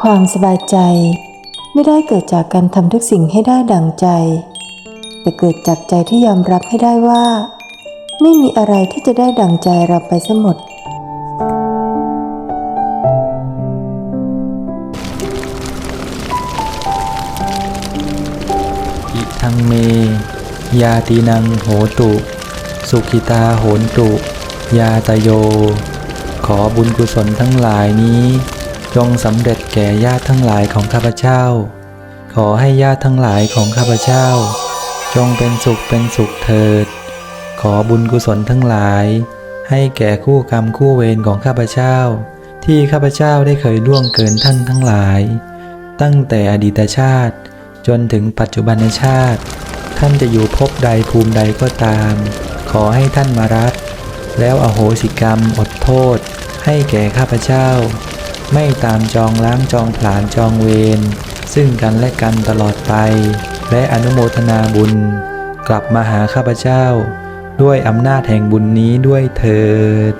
ความสบายใจไม่ได้เกิดจากการทำทุกสิ่งให้ได้ดังใจ แต่เกิดจากใจที่ยอมรับให้ได้ว่า ไม่มีอะไรที่จะได้ดังใจเราไปซะหมด อิทังเม ยาตีนังโหตุ สุขิตาโหนตุ ยาตโย ขอบุญกุศลทั้งหลายนี้ จงสำเร็จแก่ญาติทั้งหลายของข้าพเจ้า ขอให้ญาติทั้งหลายของข้าพเจ้า จงเป็นสุขเป็นสุขเถิด ขอบุญกุศลทั้งหลาย ให้แก่คู่กรรมคู่เวรของข้าพเจ้า ที่ข้าพเจ้าได้เคยล่วงเกินท่านทั้งหลาย ตั้งแต่อดีตชาติ จนถึงปัจจุบันชาติ ท่านจะอยู่ภพใดภูมิใดก็ตาม ขอให้ท่านมารับ แล้วอโหสิกรรมอดโทษ ให้แก่ข้าพเจ้า ไม่ตามจองล้างจองผลาญจองเวรซึ่งกันและกันตลอดไป และอนุโมทนาบุญ กลับมาหาข้าพเจ้า ด้วยอำนาจแห่งบุญนี้ด้วยเถิด